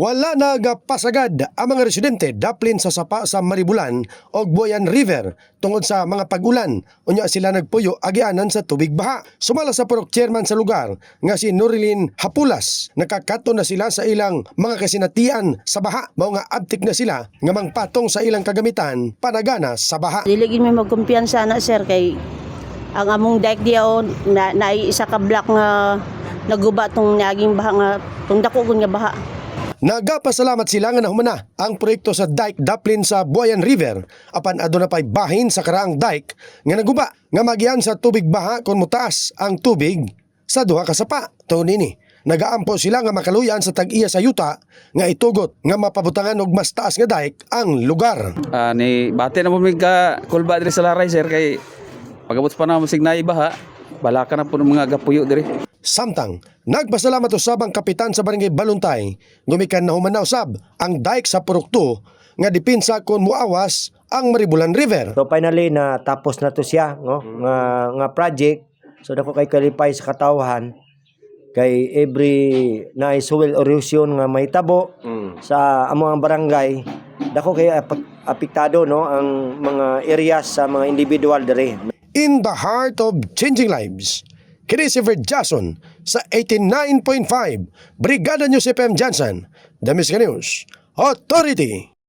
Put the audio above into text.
Wala nagapasagad ang mga residente daplin sa sapa sa Maribulan o Boyan River tungod sa mga pag-ulan. Unya sila nagpuyo agianan sa tubig baha. Sumala sa purok chairman sa lugar nga si Norilin Hapulas. Nakakato na sila sa ilang mga kasinatian sa baha. Mao nga abtik na sila nga mangpatong sa ilang kagamitan panagana sa baha. Dili gid may magkumpiyansa na sir kay ang among dike diaon na naay isa ka block nga naguba tong naging baha nga tong dako nga baha. Nagapasalamat sila nga nahumana ang proyekto sa dike daplin sa Boyan River apan aduna pay bahin sa karaang dike nga naguba nga magian sa tubig baha kon mutaas ang tubig sa duha ka sapa. Tuon nini nagaampo sila nga makaluyan sa tag-iya sa yuta nga itugot nga mapabutangan og mas taas nga dike ang lugar. Ah, ni bate na mo kulba diri sa laray sir kay pagabot pa na mo signay baha bala ka na po ng mga gapuyo diri Samtang, nagpasalamat usab ang kapitan sa barangay Baluntay, gumikan na humana usab ang dike sa Purukto nga dipinsa kon muawas ang Maribulan River. So finally na tapos na to siya no? Nga nga project. So dako kay kalipay sa katawhan. Kay every na soil erosion nga mahitabo sa among barangay dako kay ap- apektado no? Ang mga areas sa mga individual diri. In the heart of changing lives, Christopher Jason sa 89.5 Brigada News FM Johnson, The Miss News Authority.